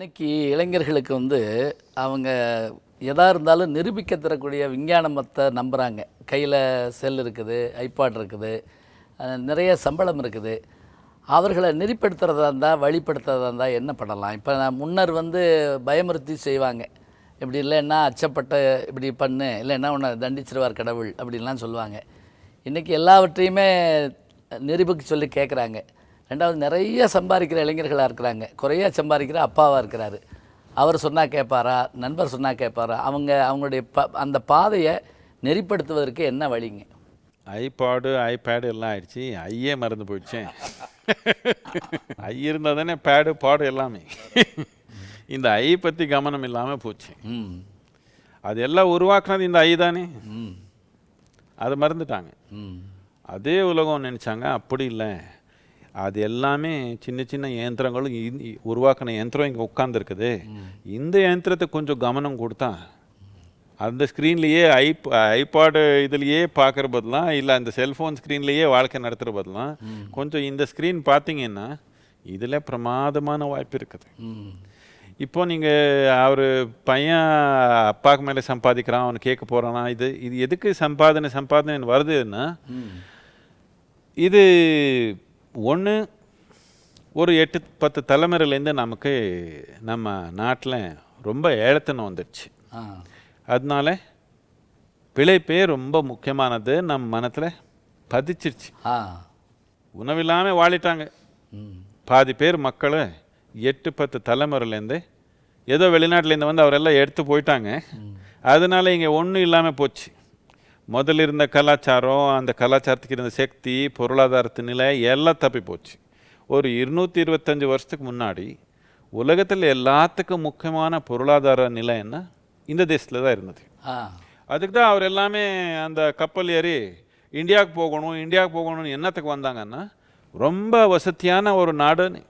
இன்றைக்கி இளைஞர்களுக்கு வந்து அவங்க எதாக இருந்தாலும் நிரூபிக்க தரக்கூடிய விஞ்ஞானமத்தை நம்புகிறாங்க கையில் செல் இருக்குது ஐபாட் இருக்குது நிறைய சம்பளம் இருக்குது. அவர்களை நெறிப்படுத்துகிறதா இருந்தால் வழிப்படுத்துறதா இருந்தால் என்ன பண்ணலாம்? இப்போ நான் முன்னர் வந்து பயமுறுத்தி செய்வாங்க. இப்படி இல்லைன்னா அச்சப்பட்ட இப்படி பண்ணு இல்லைன்னா உன்னை தண்டிச்சிருவார் கடவுள் அப்படின்லாம் சொல்லுவாங்க. இன்றைக்கி எல்லாவற்றையுமே நிரூபிக்க சொல்லி கேட்குறாங்க ரெண்டாவது நிறைய சம்பாதிக்கிற இளைஞர்களாக இருக்கிறாங்க. குறைய சம்பாதிக்கிற அப்பாவாக இருக்கிறாரு. அவர் சொன்னால் கேட்பாரா? நண்பர் சொன்னால் கேட்பாரா? அவங்க அவங்களுடைய ப அந்த பாதையை நெறிப்படுத்துவதற்கு என்ன வழிங்க? ஐபாடு ஐபேடு எல்லாம் ஆயிடுச்சு. ஐயே மறந்து போயிடுச்சேன் ஐ இருந்தால் தானே பேடு பாடு எல்லாமே. இந்த ஐ பற்றி கவனம் இல்லாமல் போச்சு. அது எல்லாம் உருவாக்குனது இந்த ஐ தானே. ம். அது மறந்துட்டாங்க. ம். அதே உலகம் நினச்சாங்க. அப்படி இல்லை. அது எல்லாமே சின்ன சின்ன இயந்திரங்களும் உருவாக்கின இயந்திரம் இங்கே உட்காந்துருக்குது இந்த இயந்திரத்தை கொஞ்சம் கவனம் கொடுத்தா அந்த ஸ்க்ரீன்லேயே ஐ ஐபாடு இதுலேயே பார்க்குற பதிலாம் இல்லை அந்த செல்ஃபோன் ஸ்க்ரீன்லேயே வாழ்க்கை நடத்துகிற பதிலாம் கொஞ்சம் இந்த ஸ்க்ரீன் பார்த்தீங்கன்னா இதில் பிரமாதமான வாய்ப்பு இருக்குது. இப்போ நீங்கள் அவர் பையன் அப்பாவுக்கு மேலே சம்பாதிக்கிறான் அவனை கேட்க போகிறானா இது இது எதுக்கு சம்பாதனை சம்பாதனை வருதுன்னா இது ஒன்று ஒரு எட்டு பத்து தலைமுறையிலேருந்து நமக்கு நம்ம நாட்டில் ரொம்ப ஏழத்தனம் வந்துடுச்சு. அதனால பிழைப்பே ரொம்ப முக்கியமானது நம்ம மனத்தில் பதிச்சிருச்சு. உணவில்லாமல் வாழிட்டாங்க. பாதி பேர் மக்கள் எட்டு பத்து தலைமுறையிலேருந்து ஏதோ வெளிநாட்டிலேருந்து வந்து அவரெல்லாம் எடுத்து போயிட்டாங்க. அதனால இங்கே ஒன்றும் இல்லாமல் போச்சு. முதல்ல இருந்த கலாச்சாரம் அந்த கலாச்சாரத்துக்கு இருந்த சக்தி பொருளாதாரத்து நிலை எல்லாம் தப்பி போச்சு. ஒரு இருநூற்றி இருபத்தஞ்சி வருஷத்துக்கு முன்னாடி உலகத்தில் எல்லாத்துக்கும் முக்கியமான பொருளாதார நிலை என்ன? இந்த தேசத்தில் தான் இருந்தது. அதுக்கு தான் அவர் எல்லாமே அந்த கப்பல் ஏறி இந்தியாவுக்கு போகணும் இந்தியாவுக்கு போகணும்னு என்னத்துக்கு வந்தாங்கன்னா ரொம்ப வசதியான ஒரு நாடுன்னு.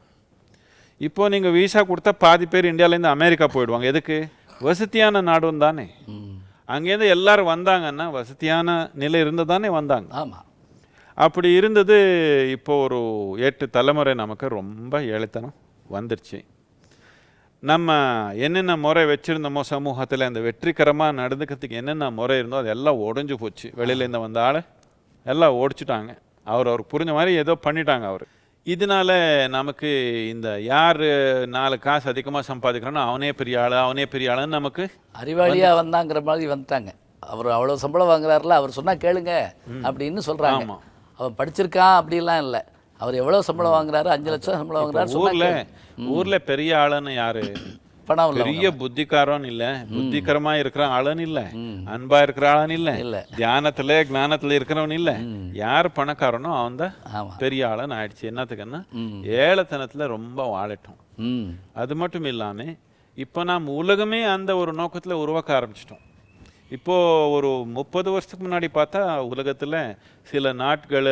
இப்போ நீங்கள் விசா கொடுத்தா பாதி பேர் இந்தியாவிலேருந்து அமெரிக்கா போயிடுவாங்க. எதுக்கு? வசதியான நாடும் தானே. அங்கேருந்து எல்லாரும் வந்தாங்கன்னா வசதியான நிலை இருந்து தானே வந்தாங்க. ஆமாம் அப்படி இருந்தது இப்போ ஒரு எட்டு தலைமுறை நமக்கு ரொம்ப ஏழைத்தனம் வந்துருச்சு. நம்ம என்னென்ன முறை வச்சுருந்தோமோ சமூகத்தில் அந்த வெற்றிகரமாக நடந்துக்கிறதுக்கு என்னென்ன முறை இருந்தோ அது எல்லாம் உடஞ்சு போச்சு. வெளியிலேருந்து வந்த ஆள் எல்லாம் ஓடிச்சிட்டாங்க அவர் அவருக்கு புரிஞ்ச மாதிரி ஏதோ பண்ணிட்டாங்க அவர். இதனால நமக்கு இந்த யார் நாலு காசு அதிகமாக சம்பாதிக்கிறானோ அவனே பெரிய ஆள் அவனே பெரிய ஆளுன்னு நமக்கு அறிவாளியாக வந்தாங்கிற மாதிரி வந்துட்டாங்க. அவர் அவ்வளோ சம்பளம் வாங்குறாருல அவர் சொன்னால் கேளுங்க அப்படின்னு சொல்கிறாங்க. அவன் படிச்சிருக்கான் அப்படிலாம் இல்லை. அவர் எவ்வளோ சம்பளம் வாங்குறாரு? அஞ்சு லட்சம் சம்பளம் வாங்குறாரு ஊரில். ஊரில் பெரிய ஆளுன்னு யாரு? இல்லை பெரிய புத்திக்காரன் இல்ல. புத்திகரமா இருக்கிற ஆளுன்னு இல்ல. அன்பா இருக்கிற ஆளுன்னு இல்ல. இல்ல. தியானத்துல ஞானத்துல இருக்கிறவன் இல்ல. யார் பணக்காரனோ அவன் தான் பெரிய ஆளுன்னு ஆயிடுச்சு. என்னத்துக்குன்னா. ஏழத்தனத்துல ரொம்ப வாழட்டும் அது மட்டும் இல்லாம இப்போ நாம் உலகமே அந்த ஒரு நோக்கத்துல உருவாக்க ஆரம்பிச்சிட்டோம். இப்போ ஒரு முப்பது வருஷத்துக்கு முன்னாடி பார்த்தா உலகத்துல சில நாட்கள்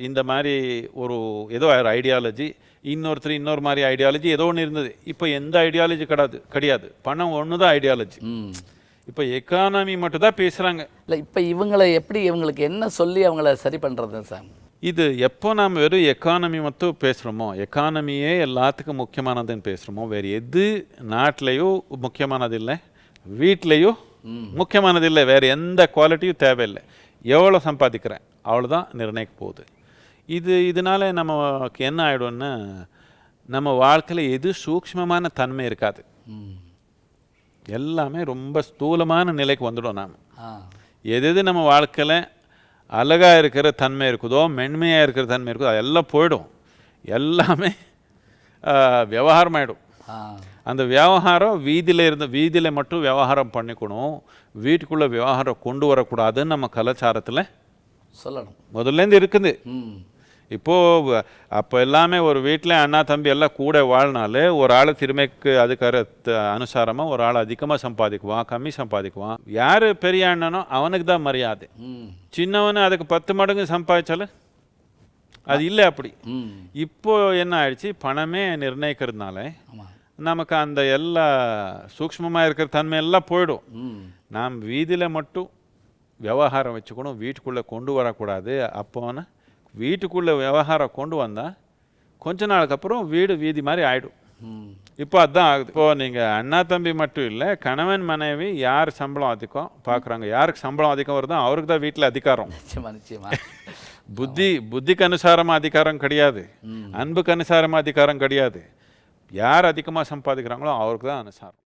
இந்த மாதிரி ஒரு ஏதோ ஐடியாலஜி இன்னொருத்தர் இன்னொரு மாதிரி ஐடியாலஜி ஏதோ ஒன்று இருந்தது. இப்போ எந்த ஐடியாலஜி கிடையாது கிடையாது. பணம் ஒன்று தான் ஐடியாலஜி இப்போ எக்கானமி மட்டும் தான் பேசுகிறாங்க இல்லை இப்போ இவங்களை எப்படி இவங்களுக்கு என்ன சொல்லி அவங்கள சரி பண்ணுறது சார்? இது எப்போ நாம் வெறும் எக்கானமி மட்டும் பேசுகிறோமோ எக்கானமியே எல்லாத்துக்கும் முக்கியமானதுன்னு பேசுகிறோமோ வேறு எது நாட்டிலையோ முக்கியமானது இல்லை வீட்லேயோ முக்கியமானது இல்லை வேறு எந்த குவாலிட்டியும் தேவையில்லை. எவ்வளோ சம்பாதிக்கிறேன் அவ்வளோதான் நிர்ணயிக்க போகுது இது இதனால நமக்கு என்ன ஆகிடும்னா நம்ம வாழ்க்கையில் எது சூக்ஷ்மமான தன்மை இருக்காது. எல்லாமே ரொம்ப ஸ்தூலமான நிலைக்கு வந்துடும் நாம். எது எது நம்ம வாழ்க்கையில் அழகாக இருக்கிற தன்மை இருக்குதோ மென்மையாக இருக்கிற தன்மை இருக்குதோ அதெல்லாம் போயிடும். எல்லாமே விவகாரம் ஆகிடும் ஆ. அந்த வியாபாரம் வீதியில் இருந்த வீதியில் மட்டும் வியாபாரம் பண்ணிக்கணும். வீட்டுக்குள்ளே வியாபாரம் கொண்டு வரக்கூடாதுன்னு நம்ம கலாச்சாரத்தில் சொல்லணும். முதல்லேருந்து இருக்குது. இப்போது அப்போ எல்லாமே ஒரு வீட்டில் அண்ணா தம்பி எல்லாம் கூட வாழ்னாலே ஒரு ஆள் திறமைக்கு அதுக்கு அரு- அனுசாரமாக ஒரு ஆள் அதிகமாக சம்பாதிக்குவான் கம்மி சம்பாதிக்குவான். யார் பெரிய அண்ணனோ அவனுக்கு தான் மரியாதை. சின்னவனு அதுக்கு பத்து மடங்கு சம்பாதிச்சாலும் அது இல்லை அப்படி. ம். இப்போ என்ன ஆயிடுச்சு? பணமே நிர்ணயிக்கிறதுனால நமக்கு அந்த எல்லா சூக்ஷ்மமாக இருக்கிற தன்மை எல்லாம் போயிடும். நாம் வீதியில் மட்டும் விவகாரம் வச்சுக்கணும் வீட்டுக்குள்ளே கொண்டு வரக்கூடாது அப்போனா வீட்டுக்குள்ளே விவகாரம் கொண்டு வந்தால் கொஞ்ச நாளுக்கு அப்புறம் வீடு வீதி மாதிரி ஆயிடும். ம். இப்போ அதான் ஆகுது. இப்போ நீங்க அண்ணா தம்பி மட்டும் இல்லை கணவன் மனைவி யார் சம்பளம் அதிகம் பார்க்குறாங்க யாருக்கு சம்பளம் அதிகம் வருதோ அவருக்கு தான் வீட்டில் அதிகாரம். புத்தி புத்திக்கு அனுசாரமா அதிகாரம் கிடையாது. அன்புக்கு அனுசாரமா அதிகாரம் கிடையாது. யார் அதிகமாக சம்பாதிக்கிறாங்களோ அவருக்கு தான் அனுசாரம்.